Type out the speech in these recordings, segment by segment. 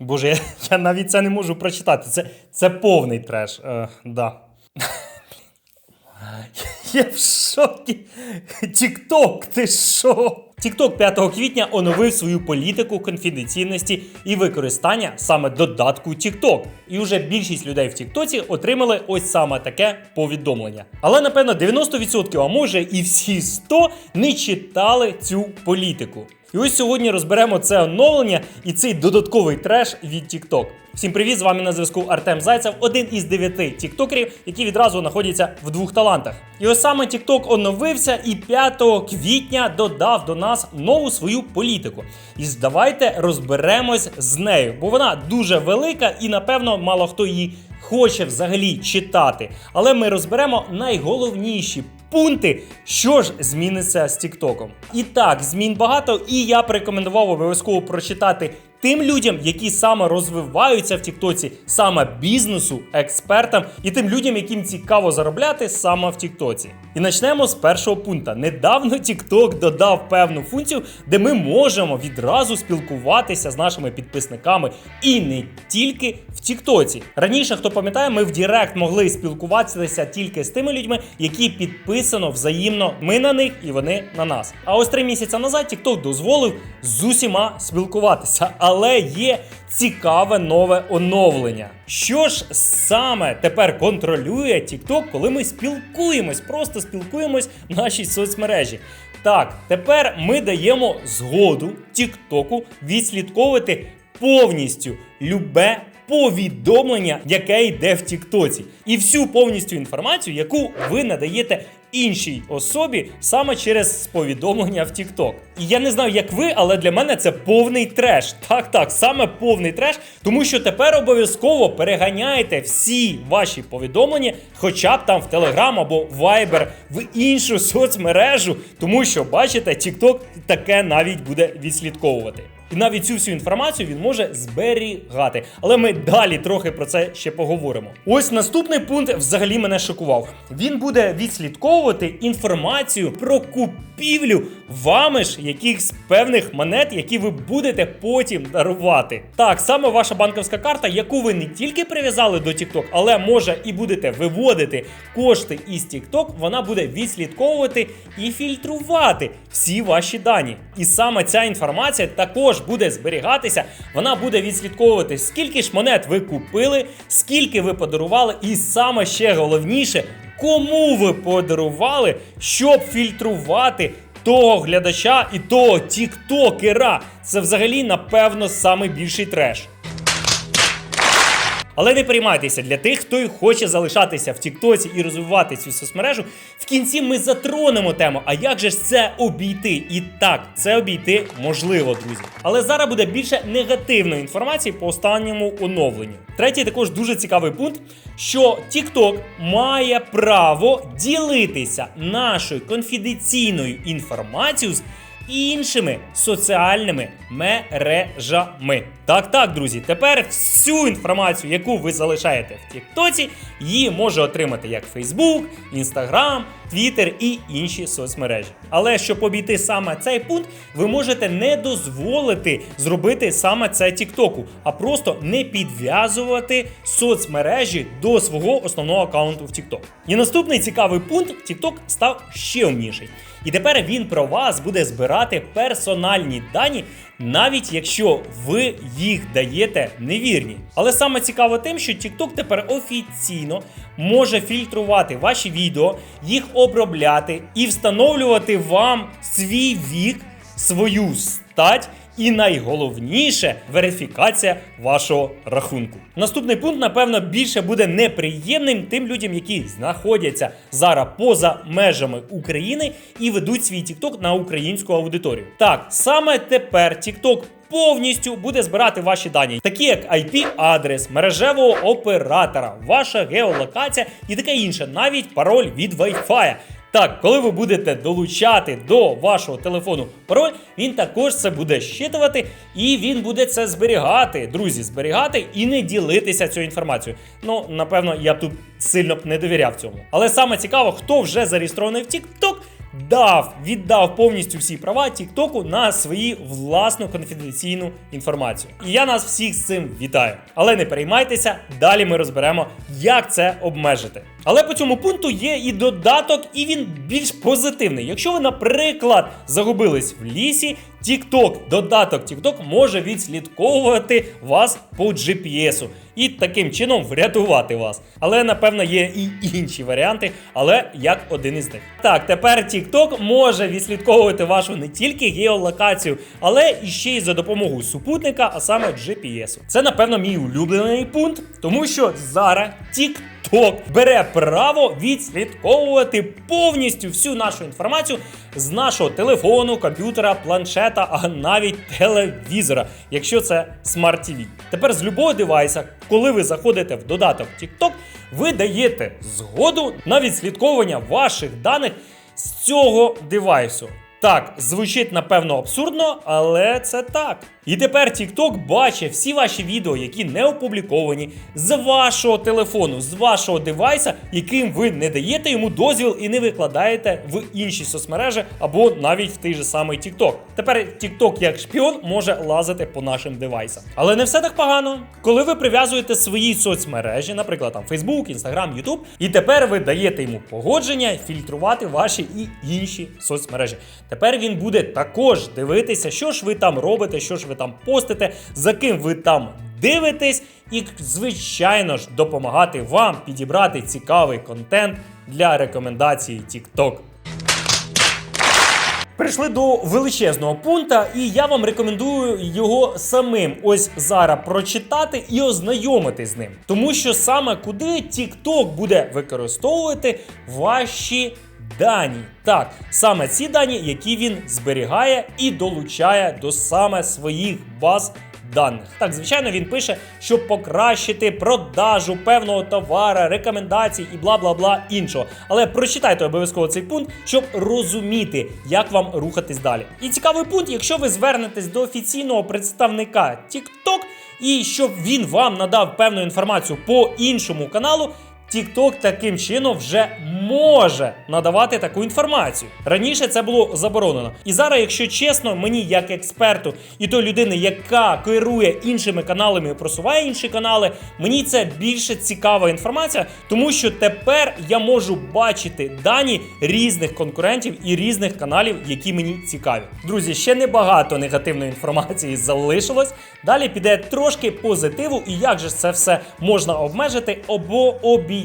Боже, я, я навіть це не можу прочитати. Це, це повний треш. Е, да. Я в шокі. Тікток, ти що? Тікток 5 квітня оновив свою політику конфіденційності і використання саме додатку TikTok. І вже більшість людей в Тіктоці отримали ось саме таке повідомлення. Але напевно 90%, а може і всі 100 не читали цю політику. І ось сьогодні розберемо це оновлення і цей додатковий треш від TikTok. Всім привіт! З вами на зв'язку Артем Зайцев, один із дев'яти тіктокерів, які відразу знаходяться в двох талантах. І ось саме TikTok оновився і 5 квітня додав до нас нову свою політику. І давайте розберемось з нею, бо вона дуже велика і напевно мало хто її хоче взагалі читати. Але ми розберемо найголовніші пункти, що ж зміниться з Тіктоком. І так, змін багато, і я б рекомендував обов'язково прочитати тим людям, які саме розвиваються в Тіктоці, саме бізнесу, експертам, і тим людям, яким цікаво заробляти саме в Тіктоці. І почнемо з першого пункту. Недавно TikTok додав певну функцію, де ми можемо відразу спілкуватися з нашими підписниками і не тільки в Тіктоці. Раніше, хто пам'ятає, ми в Директ могли спілкуватися тільки з тими людьми, які підписано взаємно. Ми на них і вони на нас. А ось три місяці назад TikTok дозволив з усіма спілкуватися, але є цікаве нове оновлення. Що ж саме тепер контролює TikTok, коли ми спілкуємось, просто спілкуємось в нашій соцмережі? Так, тепер ми даємо згоду TikTok відслідковувати повністю любе повідомлення, яке йде в Тіктоці, і всю повністю інформацію, яку ви надаєте іншій особі саме через повідомлення в TikTok. І я не знаю, як ви, але для мене це повний треш. Так, так, саме повний треш, тому що тепер обов'язково переганяєте всі ваші повідомлення, хоча б там в Telegram або Viber, в іншу соцмережу, тому що бачите, TikTok таке навіть буде відслідковувати. І навіть цю всю інформацію він може зберігати. Але ми далі трохи про це ще поговоримо. Ось наступний пункт взагалі мене шокував. Він буде відслідковувати інформацію про купівлю вами ж якихось певних монет, які ви будете потім дарувати. Так, саме ваша банківська карта, яку ви не тільки прив'язали до TikTok, але може і будете виводити кошти із TikTok, вона буде відслідковувати і фільтрувати всі ваші дані. І саме ця інформація також буде зберігатися. Вона буде відслідковувати, скільки ж монет ви купили, скільки ви подарували, і саме ще головніше, кому ви подарували, щоб фільтрувати. Того глядача і того тіктокера. Це взагалі, напевно, найбільший треш. Але не переймайтеся для тих, хто хоче залишатися в Тіктоці і розвивати цю соцмережу. В кінці ми затронемо тему. А як же ж це обійти? І так, це обійти можливо, друзі. Але зараз буде більше негативної інформації по останньому оновленню. Третій також дуже цікавий пункт, що TikTok має право ділитися нашою конфіденційною інформацією з іншими соціальними мережами. Так, так, друзі, тепер всю інформацію, яку ви залишаєте в Тіктоці, її може отримати як Facebook, Instagram, Twitter і інші соцмережі. Але щоб обійти саме цей пункт, ви можете не дозволити зробити саме це Тіктоку, а просто не підв'язувати соцмережі до свого основного аккаунту в TikTok. І наступний цікавий пункт: TikTok став ще умніший. І тепер він про вас буде збирати персональні дані, навіть якщо ви їх даєте невірні. Але саме цікаво тим, що TikTok тепер офіційно може фільтрувати ваші відео, їх обробляти і встановлювати вам свій вік, свою стать. І найголовніше верифікація вашого рахунку. Наступний пункт, напевно, більше буде неприємним тим людям, які знаходяться зараз поза межами України і ведуть свій TikTok на українську аудиторію. Так, саме тепер TikTok повністю буде збирати ваші дані, такі як IP-адрес, мережевого оператора, ваша геолокація і таке інше, навіть пароль від Wi-Fi. Так, коли ви будете долучати до вашого телефону пароль, він також це буде щитувати і він буде це зберігати, друзі, зберігати і не ділитися цією інформацією. Ну, напевно, я б тут сильно б не довіряв цьому. Але саме цікаво, хто вже зареєстрований в TikTok, дав, віддав повністю всі права Тіктоку на свої власну конфіденційну інформацію. І я нас всіх з цим вітаю. Але не переймайтеся, далі ми розберемо, як це обмежити. Але по цьому пункту є і додаток, і він більш позитивний. Якщо ви, наприклад, загубились в лісі, TikTok, додаток TikTok може відслідковувати вас по GPS і таким чином врятувати вас. Але напевно є і інші варіанти, але як один із них. Так, тепер TikTok може відслідковувати вашу не тільки геолокацію, але і ще й за допомогою супутника, а саме GPS. Це напевно мій улюблений пункт, тому що зараз TikTok TikTok бере право відслідковувати повністю всю нашу інформацію з нашого телефону, комп'ютера, планшета, а навіть телевізора, якщо це Smart TV. Тепер з любого девайса, коли ви заходите в додаток TikTok, ви даєте згоду на відслідковування ваших даних з цього девайсу. Так, звучить напевно абсурдно, але це так. І тепер TikTok бачить всі ваші відео, які не опубліковані з вашого телефону, з вашого девайса, яким ви не даєте йому дозвіл і не викладаєте в інші соцмережі або навіть в той же самий TikTok. Тепер TikTok як шпіон може лазити по нашим девайсам. Але не все так погано. Коли ви прив'язуєте свої соцмережі, наприклад, там Facebook, Instagram, YouTube, і тепер ви даєте йому погодження фільтрувати ваші і інші соцмережі. Тепер він буде також дивитися, що ж ви там робите, що ж ви там постите, за ким ви там дивитесь, і, звичайно ж, допомагати вам підібрати цікавий контент для рекомендації TikTok. Прийшли до величезного пункта, і я вам рекомендую його самим ось зараз прочитати і ознайомити з ним. Тому що саме куди TikTok буде використовувати ваші дані. Так, саме ці дані, які він зберігає і долучає до саме своїх баз. Даних. Так, звичайно, він пише, щоб покращити продажу певного товара, рекомендацій і бла бла бла іншого. Але прочитайте обов'язково цей пункт, щоб розуміти, як вам рухатись далі. І цікавий пункт, якщо ви звернетесь до офіційного представника TikTok, і щоб він вам надав певну інформацію по іншому каналу. TikTok таким чином вже може надавати таку інформацію. Раніше це було заборонено. І зараз, якщо чесно, мені як експерту і той людини, яка керує іншими каналами і просуває інші канали, мені це більше цікава інформація, тому що тепер я можу бачити дані різних конкурентів і різних каналів, які мені цікаві. Друзі, ще небагато негативної інформації залишилось. Далі піде трошки позитиву, і як же це все можна обмежити або обійти.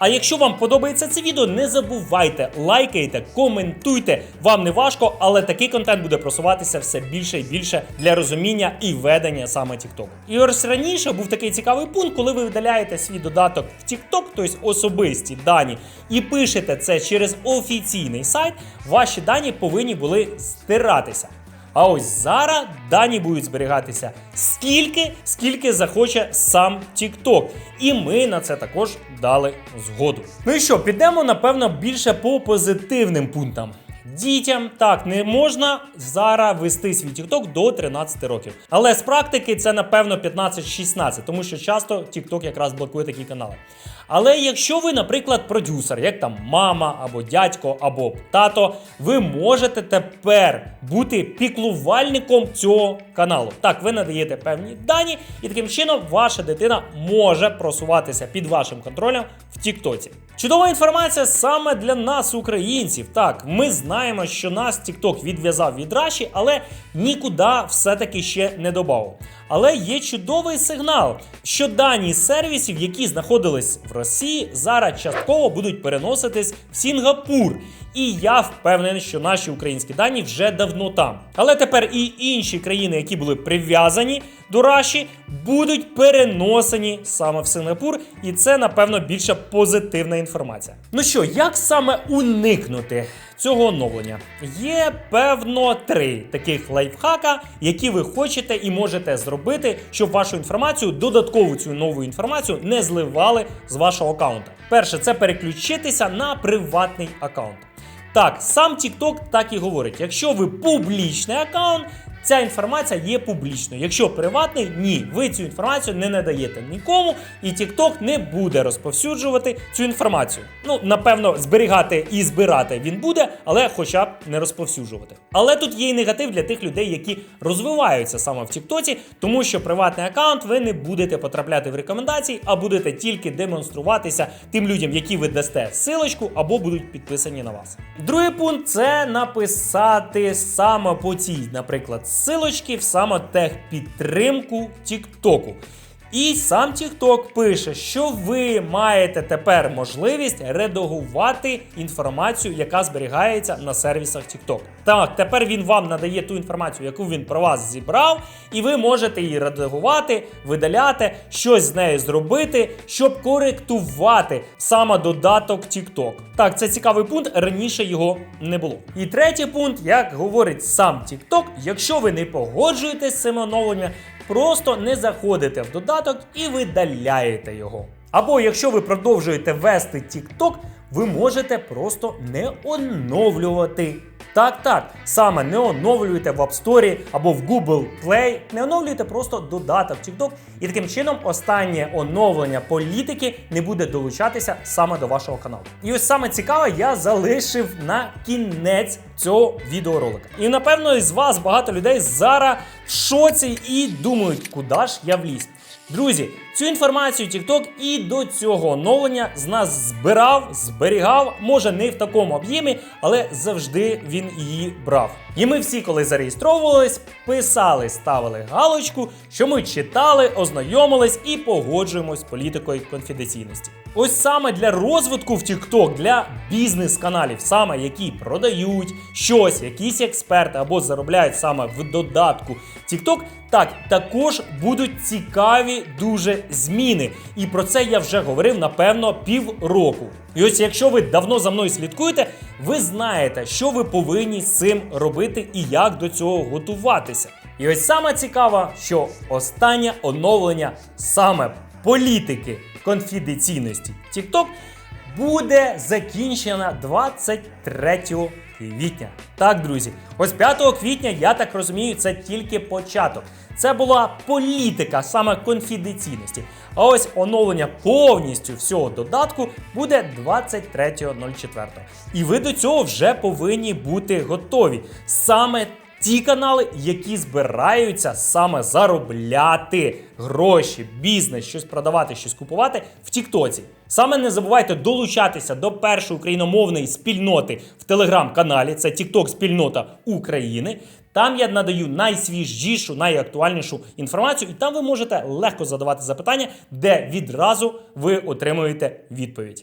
А якщо вам подобається це відео, не забувайте лайкайте, коментуйте. Вам не важко, але такий контент буде просуватися все більше і більше для розуміння і ведення саме TikTok. І ось раніше був такий цікавий пункт, коли ви видаляєте свій додаток в TikTok, тобто особисті дані, і пишете це через офіційний сайт, ваші дані повинні були стиратися. А ось зараз дані будуть зберігатися скільки, скільки захоче сам TikTok. І ми на це також дали згоду. Ну і що, підемо, напевно, більше по позитивним пунктам. Дітям так не можна зараз вести свій TikTok до 13 років. Але з практики це напевно 15-16, тому що часто TikTok якраз блокує такі канали. Але якщо ви, наприклад, продюсер, як там мама або дядько, або тато, ви можете тепер бути піклувальником цього каналу. Так, ви надаєте певні дані, і таким чином ваша дитина може просуватися під вашим контролем в Тіктоці. Чудова інформація саме для нас, українців. Так, ми знаємо, що нас TikTok відв'язав від Раші, але нікуди все-таки ще не додав. Але є чудовий сигнал, що дані сервісів, які знаходились в Росії, зараз частково будуть переноситись в Сінгапур. І я впевнений, що наші українські дані вже давно там. Але тепер і інші країни, які були прив'язані до Раші, будуть переносені саме в Сингапур, і це, напевно, більше позитивна інформація. Ну що, як саме уникнути цього оновлення? Є певно три таких лайфхака, які ви хочете і можете зробити, щоб вашу інформацію, додаткову цю нову інформацію, не зливали з вашого аккаунта. Перше, це переключитися на приватний аккаунт. Так, сам TikTok так і говорить: якщо ви публічний аккаунт, Ця інформація є публічною. Якщо приватний, ні, ви цю інформацію не надаєте нікому, і TikTok не буде розповсюджувати цю інформацію. Ну, напевно, зберігати і збирати він буде, але хоча б не розповсюджувати. Але тут є і негатив для тих людей, які розвиваються саме в Тіктоці, тому що приватний аккаунт ви не будете потрапляти в рекомендації, а будете тільки демонструватися тим людям, які ви дасте силочку або будуть підписані на вас. Другий пункт це написати саме по цій, наприклад, силочці в саме техпідтримку Тіктоку. І сам TikTok пише, що ви маєте тепер можливість редагувати інформацію, яка зберігається на сервісах TikTok. Так, тепер він вам надає ту інформацію, яку він про вас зібрав, і ви можете її редагувати, видаляти, щось з нею зробити, щоб коректувати саме додаток TikTok. Так, це цікавий пункт. Раніше його не було. І третій пункт, як говорить сам TikTok, якщо ви не погоджуєтесь з цими оновленнями, просто не заходите в додаток і видаляєте його. Або якщо ви продовжуєте вести TikTok, ви можете просто не оновлювати. Так, так, саме не оновлюєте в App Store або в Google Play, не оновлюєте просто додаток TikTok, і таким чином останнє оновлення політики не буде долучатися саме до вашого каналу. І ось саме цікаве, я залишив на кінець цього відеоролика. І напевно із вас багато людей зараз в шоці і думають, куди ж я вліз. Друзі, цю інформацію TikTok і до цього оновлення з нас збирав, зберігав, може не в такому об'ємі, але завжди він її брав. І ми всі, коли зареєстровувались, писали, ставили галочку, що ми читали, ознайомились і погоджуємось з політикою конфіденційності. Ось саме для розвитку в TikTok, для бізнес-каналів, саме які продають щось, якісь експерти або заробляють саме в додатку TikTok, так також будуть цікаві дуже зміни. І про це я вже говорив напевно півроку. І ось якщо ви давно за мною слідкуєте, ви знаєте, що ви повинні з цим робити і як до цього готуватися. І ось саме цікаво, що останнє оновлення саме політики конфіденційності TikTok буде закінчена 23 квітня. Так, друзі, ось 5 квітня, я так розумію, це тільки початок. Це була політика саме конфіденційності. А ось оновлення повністю всього додатку буде 23.04. І ви до цього вже повинні бути готові. Саме ті канали, які збираються саме заробляти гроші, бізнес, щось продавати, щось купувати в Тіктоці. Саме не забувайте долучатися до першої україномовної спільноти в телеграм-каналі. Це TikTok спільнота України. Там я надаю найсвіжішу, найактуальнішу інформацію, і там ви можете легко задавати запитання, де відразу ви отримуєте відповідь.